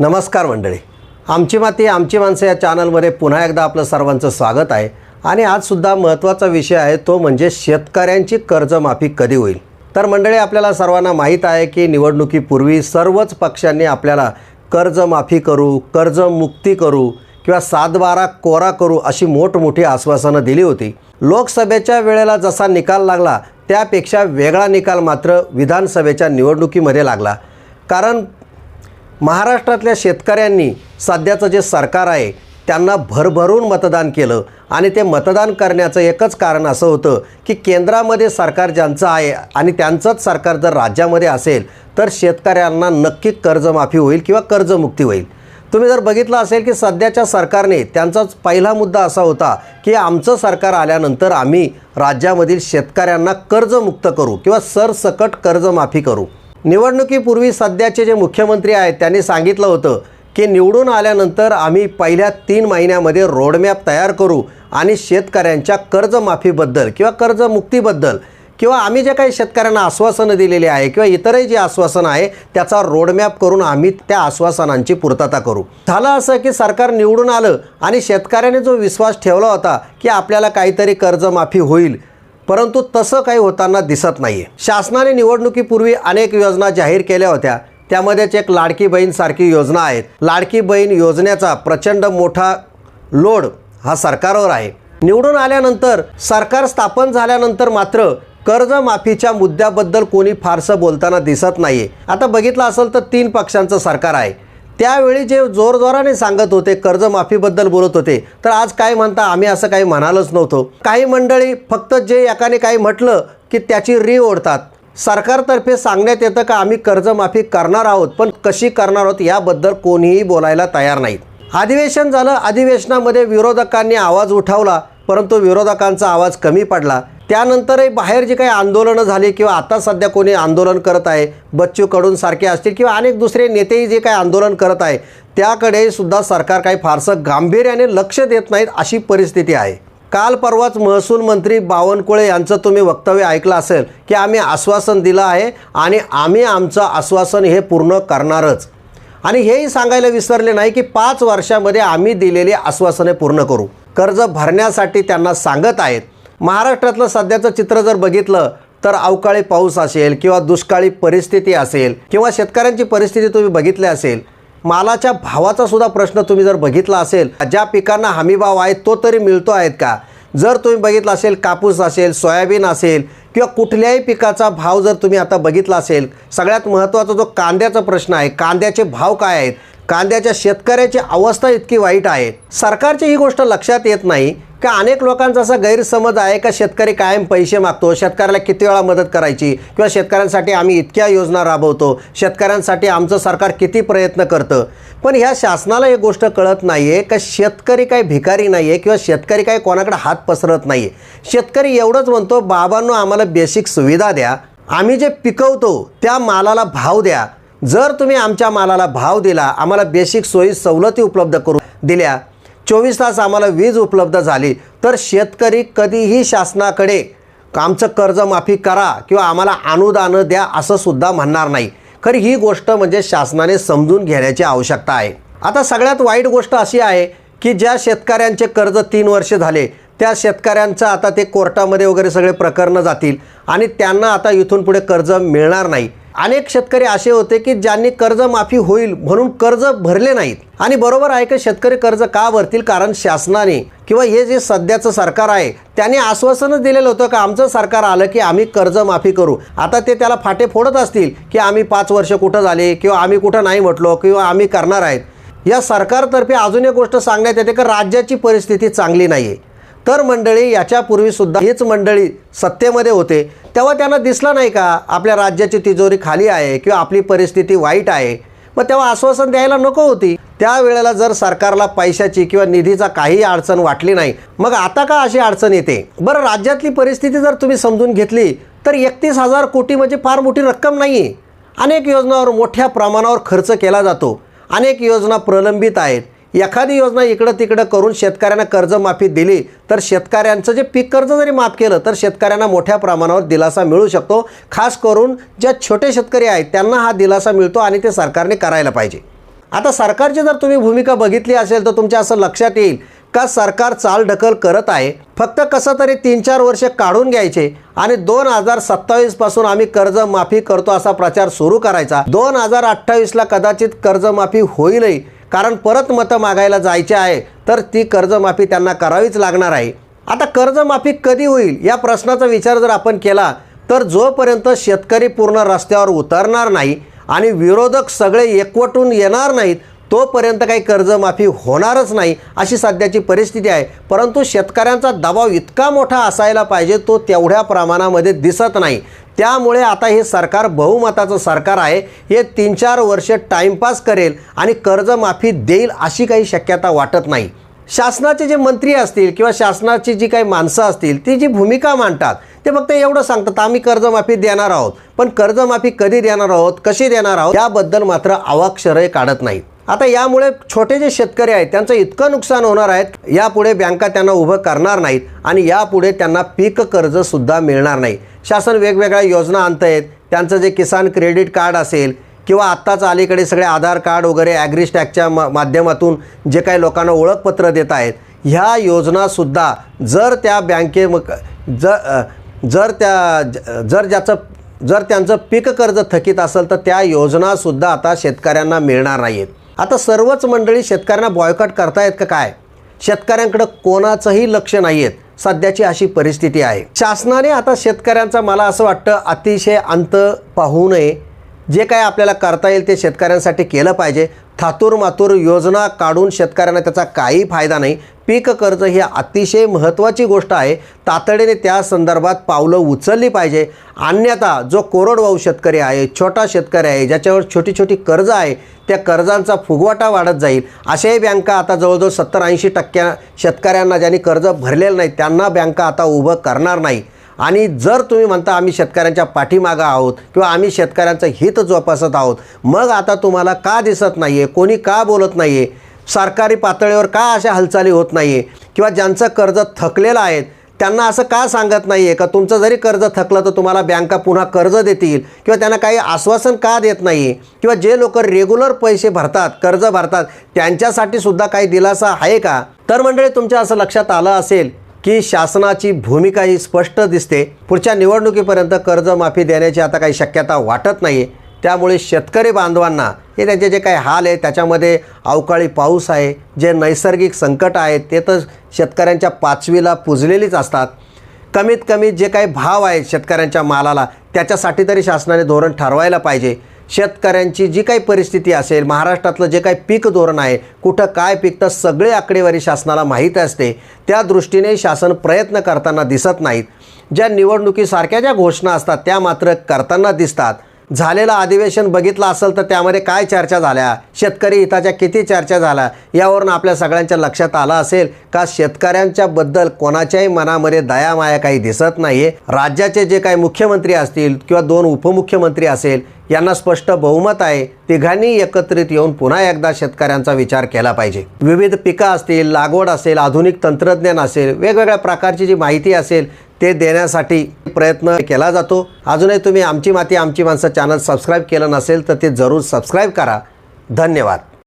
नमस्कार मंडळी. आमची माती आमची माणसं या चॅनलमध्ये पुन्हा एकदा आपलं सर्वांचं स्वागत आहे. आणि आजसुद्धा महत्त्वाचा विषय आहे तो म्हणजे शेतकऱ्यांची कर्जमाफी कधी होईल? तर मंडळी आपल्याला सर्वांना माहीत आहे की निवडणुकीपूर्वी सर्वच पक्षांनी आपल्याला कर्जमाफी करू कर्जमुक्ती करू किंवा सातबारा कोरा करू अशी मोठमोठी आश्वासनं दिली होती. लोकसभेच्या वेळेला जसा निकाल लागला त्यापेक्षा वेगळा निकाल मात्र विधानसभेच्या निवडणुकीमध्ये लागला. कारण महाराष्ट्रातल्या शेतकऱ्यांनी सध्याचं जे सरकार आहे त्यांना भरभरून मतदान केलं. आणि ते मतदान करण्याचं एकच कारण असं होतं की केंद्रामध्ये सरकार ज्यांचं आहे आणि त्यांचंच सरकार जर राज्यामध्ये असेल तर शेतकऱ्यांना नक्की कर्जमाफी होईल किंवा कर्जमुक्ती होईल. तुम्ही जर बघितलं असेल की सध्याच्या सरकारने त्यांचाच पहिला मुद्दा असा होता की आमचं सरकार आल्यानंतर आम्ही राज्यामधील शेतकऱ्यांना कर्जमुक्त करू किंवा सरसकट कर्जमाफी करू. निवडणुकीपूर्वी सध्याचे जे मुख्यमंत्री आहेत त्यांनी सांगितलं होतं की निवडून आल्यानंतर आम्ही पहिल्या तीन महिन्यामध्ये रोडमॅप तयार करू आणि शेतकऱ्यांच्या कर्जमाफीबद्दल किंवा कर्जमुक्तीबद्दल किंवा आम्ही जे काही शेतकऱ्यांना आश्वासनं दिलेली आहे किंवा इतरही जी आश्वासनं आहे त्याचा रोडमॅप करून आम्ही त्या आश्वासनांची पूर्तता करू. झालं असं की सरकार निवडून आलं आणि शेतकऱ्याने जो विश्वास ठेवला होता की आपल्याला काहीतरी कर्जमाफी होईल परंतु तसं काही होताना दिसत नाही आहे शासनाने निवडणुकीपूर्वी अनेक योजना जाहीर केल्या होत्या. त्यामध्येच एक लाडकी बहीण सारखी योजना आहेत लाडकी बहीण योजनेचा प्रचंड मोठा लोड हा सरकारवर आहे. निवडून आल्यानंतर सरकार स्थापन झाल्यानंतर मात्र कर्जमाफीच्या मुद्द्याबद्दल कोणी फारसं बोलताना दिसत नाही आहे आता बघितलं असेल तर तीन पक्षांचं सरकार आहे. त्यावेळी जे जोरजोराने सांगत होते कर्जमाफीबद्दल बोलत होते तर आज काय म्हणता आम्ही असं काही म्हणालच नव्हतो. काही मंडळी फक्त जे एकाने काही म्हटलं की त्याची री ओढतात. सरकारतर्फे सांगण्यात येतं का आम्ही कर्जमाफी करणार आहोत पण कशी करणार आहोत याबद्दल कोणीही बोलायला तयार नाहीत. अधिवेशन झालं अधिवेशनामध्ये विरोधकांनी आवाज उठावला परंतु विरोधकांचा आवाज कमी पडला. त्यानंतरही बाहेर जी काही आंदोलनं झाली किंवा आता सध्या कोणी आंदोलन करत आहे बच्चू कडून सारखे असतील किंवा अनेक दुसरे नेतेही जे काही आंदोलन करत आहे त्याकडे सुद्धा सरकार काही फारसं गांभीर्याने लक्ष देत नाहीत अशी परिस्थिती आहे. काल परवाच महसूल मंत्री बावनकुळे यांचं तुम्ही वक्तव्य ऐकलं असेल की आम्ही आश्वासन दिलं आहे आणि आम्ही आमचं आश्वासन हे पूर्ण करणारच. आणि हेही सांगायला विसरले नाही की पाच वर्षामध्ये आम्ही दिलेली आश्वासने पूर्ण करू. कर्ज भरण्यासाठी त्यांना सांगत आहेत. महाराष्ट्रातलं सध्याचं चित्र जर बघितलं तर अवकाळी पाऊस असेल किंवा दुष्काळी परिस्थिती असेल किंवा शेतकऱ्यांची परिस्थिती तुम्ही बघितली असेल मालाच्या भावाचा सुद्धा प्रश्न तुम्ही जर बघितला असेल ज्या पिकांना हमीभाव आहे तो तरी मिळतो आहेत का? जर तुम्ही बघितलं असेल कापूस असेल सोयाबीन असेल किंवा कुठल्याही पिकाचा भाव जर तुम्ही आता बघितला असेल सगळ्यात महत्त्वाचा जो कांद्याचा प्रश्न आहे कांद्याचे भाव काय आहेत? कांद्याच्या शेतकऱ्याची अवस्था इतकी वाईट आहे. सरकारची ही गोष्ट लक्षात येत नाही का अनेक लोकांचा असा गैरसमज आहे का शेतकरी कायम पैसे मागतो? शेतकऱ्याला किती वेळा मदत करायची? किंवा शेतकऱ्यांसाठी आम्ही इतक्या योजना राबवतो? शेतकऱ्यांसाठी आमचं सरकार किती प्रयत्न करतं? पण ह्या शासनाला एक गोष्ट कळत नाही आहे का शेतकरी काही भिकारी नाही आहे किंवा शेतकरी काही कोणाकडे हात पसरत नाही आहे शेतकरी एवढंच म्हणतो बाबांनो आम्हाला बेसिक सुविधा द्या. आम्ही जे पिकवतो त्या मालाला भाव द्या. जर तुम्ही आमच्या मालाला भाव दिला आम्हाला बेसिक सोयी सवलती उपलब्ध करू दिल्या चोवीस तास आम्हाला वीज उपलब्ध झाली तर शेतकरी कधीही शासनाकडे आमचं कर्जमाफी करा किंवा आम्हाला अनुदानं द्या असं सुद्धा म्हणणार नाही. खरी ही गोष्ट म्हणजे शासनाने समजून घेण्याची आवश्यकता आहे. आता सगळ्यात वाईट गोष्ट अशी आहे की ज्या शेतकऱ्यांचे कर्ज तीन वर्ष झाले त्या शेतकऱ्यांचं आता ते कोर्टामध्ये वगैरे सगळे प्रकरणं जातील आणि त्यांना आता इथून पुढे कर्ज मिळणार नाही. अनेक शेतकरी असे होते की ज्यांनी कर्जमाफी होईल म्हणून कर्ज भरले नाहीत. आणि बरोबर आहे की शेतकरी कर्ज का भरतील? कारण शासनाने किंवा हे जे सध्याचं सरकार आहे त्याने आश्वासनच दिलेलं होतं का आमचं सरकार आलं की आम्ही कर्जमाफी करू. आता ते त्याला फाटे फोडत असतील की आम्ही पाच वर्ष कुठं झाले किंवा आम्ही कुठं नाही म्हटलो किंवा आम्ही करणार आहेत. या सरकारतर्फे अजून एक गोष्ट सांगण्यात येते की राज्याची परिस्थिती चांगली नाही आहे तर मंडळी याच्यापूर्वीसुद्धा हीच मंडळी सत्तेमध्ये होते. तेव्हा त्यांना दिसलं नाही का आपल्या राज्याची तिजोरी खाली आहे किंवा आपली परिस्थिती वाईट आहे? मग तेव्हा आश्वासन द्यायला नको होती. त्यावेळेला जर सरकारला पैशाची किंवा निधीचा काही अडचण वाटली नाही मग आता का अशी अडचण येते? बरं राज्यातली परिस्थिती जर तुम्ही समजून घेतली तर एकतीस हजार कोटी म्हणजे फार मोठी रक्कम नाही आहे अनेक योजनावर मोठ्या प्रमाणावर खर्च केला जातो. अनेक योजना प्रलंबित आहेत. एखादी योजना इकडं तिकडं करून शेतकऱ्यांना कर्जमाफी दिली तर शेतकऱ्यांचं जे पीक कर्ज जरी माफ केलं तर शेतकऱ्यांना मोठ्या प्रमाणावर दिलासा मिळू शकतो. खास करून ज्या छोटे शेतकरी आहेत त्यांना हा दिलासा मिळतो आणि ते सरकारने करायला पाहिजे. आता सरकारची जर तुम्ही भूमिका बघितली असेल तर तुमच्या असं लक्षात येईल का सरकार चालढकल करत आहे. फक्त कसं तरी तीन चार वर्ष काढून घ्यायचे आणि दोन हजार सत्तावीसपासून आम्ही कर्जमाफी करतो असा प्रचार सुरू करायचा. दोन हजार अठ्ठावीसला कदाचित कर्जमाफी होईलही. कारण परत मतं मागायला जायचे आहे तर ती कर्जमाफी त्यांना करावीच लागणार आहे. आता कर्जमाफी कधी होईल या प्रश्नाचा विचार जर आपण केला तर जोपर्यंत शेतकरी पूर्ण रस्त्यावर उतरणार नाही आणि विरोधक सगळे एकवटून येणार नाहीत तोपर्यंत काही कर्जमाफी होणारच नाही अशी सध्याची परिस्थिती आहे. परंतु शेतकऱ्यांचा दबाव इतका मोठा असायला पाहिजे तो तेवढ्या प्रमाणामध्ये दिसत नाही. त्यामुळे आता हे सरकार बहुमताचं सरकार आहे. हे तीन चार वर्ष टाईमपास करेल आणि कर्जमाफी देईल अशी काही शक्यता वाटत नाही. शासनाचे जे मंत्री असतील किंवा शासनाची जी काही माणसं असतील ती जी भूमिका मांडतात ते फक्त एवढं सांगतात आम्ही कर्जमाफी देणार आहोत. पण कर्जमाफी कधी देणार आहोत कशी देणार आहोत याबद्दल मात्र अवाक्षरही काढत नाहीत. आता यामुळे छोटे जे शेतकरी आहेत त्यांचं इतकं नुकसान होणार आहेत यापुढे बँका त्यांना उभं करणार नाहीत आणि यापुढे त्यांना पीक कर्जसुद्धा मिळणार नाही. शासन वेगवेगळ्या योजना आणत आहेत त्यांचं जे किसान क्रेडिट कार्ड असेल किंवा आत्ताच अलीकडे सगळे आधार कार्ड वगैरे ॲग्रिस्टॅकच्या मा माध्यमातून जे काही लोकांना ओळखपत्र देत आहेत ह्या योजनासुद्धा जर त्या बँके मग जर जर त्या ज- जर ज्याचं जर त्यांचं पीक कर्ज थकीत असेल तर त्या योजनासुद्धा आता शेतकऱ्यांना मिळणार नाहीत आता सर्वच मंडळी शेतकऱ्यांना बॉयकॉट करतायत का काय? शेतकऱ्यांकडं कोणाचंही लक्ष नाही आहेत सध्याची अशी परिस्थिती आहे. शासनाने आता शेतकऱ्यांचा मला असं वाटतं अतिशय अंत पाहू नये. जे काय आपल्याला करता येईल ते शेतकऱ्यांसाठी केलं पाहिजे. थातूर मातूर योजना काढून शेतकऱ्यांना त्याचा काही फायदा नाही. पीक कर्ज ही अतिशय महत्त्वाची गोष्ट आहे. तातडीने त्या संदर्भात पावलं उचलली पाहिजे. अन्यथा जो कोरडवाहू शेतकरी आहे छोटा शेतकरी आहे ज्याच्यावर छोटी छोटी कर्ज आहे त्या कर्जांचा फुगवाटा वाढत जाईल. अशाही बँका आता जवळजवळ सत्तर ऐंशी टक्क्या शेतकऱ्यांना ज्यांनी कर्ज भरलेलं नाही त्यांना बँका आता उभं करणार नाही. आणि जर तुम्ही म्हणता आम्ही शेतकऱ्यांच्या पाठीमागं आहोत किंवा आम्ही शेतकऱ्यांचं हित जोपासत आहोत मग आता तुम्हाला का दिसत नाही आहे कोणी का बोलत नाही आहे सरकारी पातळीवर का अशा हालचाली होत नाही आहे किंवा ज्यांचं कर्ज थकलेलं आहे त्यांना असं का सांगत नाही आहे का? तुमचं जरी कर्ज थकलं तर तुम्हाला बँका पुन्हा कर्ज देतील किंवा त्यांना काही आश्वासन का देत नाही आहे किंवा जे लोक रेग्युलर पैसे भरतात कर्ज भरतात त्यांच्यासाठी सुद्धा काही दिलासा आहे का? तर मंडळी तुमच्या असं लक्षात आलं असेल की शासनाची भूमिका ही स्पष्ट दिसते. पुढच्या निवडणुकीपर्यंत कर्जमाफी देण्याची आता काही शक्यता वाटत नाही आहे त्यामुळे शेतकरी बांधवांना हे त्यांचे जे काही हाल आहे त्याच्यामध्ये अवकाळी पाऊस आहे जे नैसर्गिक संकट आहेत ते तर शेतकऱ्यांच्या पाचवीला पुजलेलीच असतात. कमीत कमी जे काही भाव आहेत शेतकऱ्यांच्या मालाला त्याच्यासाठी तरी शासनाने धोरण ठरवायला पाहिजे. शेतकऱ्यांची जी काही परिस्थिती असेल महाराष्ट्रातलं जे काही पीक धोरण आहे कुठं काय पिकतं सगळे आकडेवारी शासनाला माहीत असते. त्या दृष्टीने शासन प्रयत्न करताना दिसत नाहीत. ज्या निवडणुकीसारख्या ज्या घोषणा असतात त्या मात्र करताना दिसतात. झालेलं अधिवेशन बघितलं असेल तर त्यामध्ये काय चर्चा झाल्या? शेतकरी हिताच्या किती चर्चा झाल्या? यावरून आपल्या सगळ्यांच्या लक्षात आलं असेल का शेतकऱ्यांच्या बद्दल कोणाच्याही मनामध्ये दयामाया काही दिसत नाहीये. राज्याचे जे काही मुख्यमंत्री असतील किंवा दोन उपमुख्यमंत्री असेल यांना स्पष्ट बहुमत आहे. तिघांनी एकत्रित येऊन पुन्हा एकदा शेतकऱ्यांचा विचार केला पाहिजे. विविध पिकं असतील लागवड असेल आधुनिक तंत्रज्ञान असेल वेगवेगळ्या प्रकारची जी माहिती असेल ते देण्यासाठी प्रयत्न केला जातो. अजूनही तुम्ही आमची माती आमची माणसं चॅनल सबस्क्राईब केलं नसेल तर ते जरूर सबस्क्राईब करा. धन्यवाद.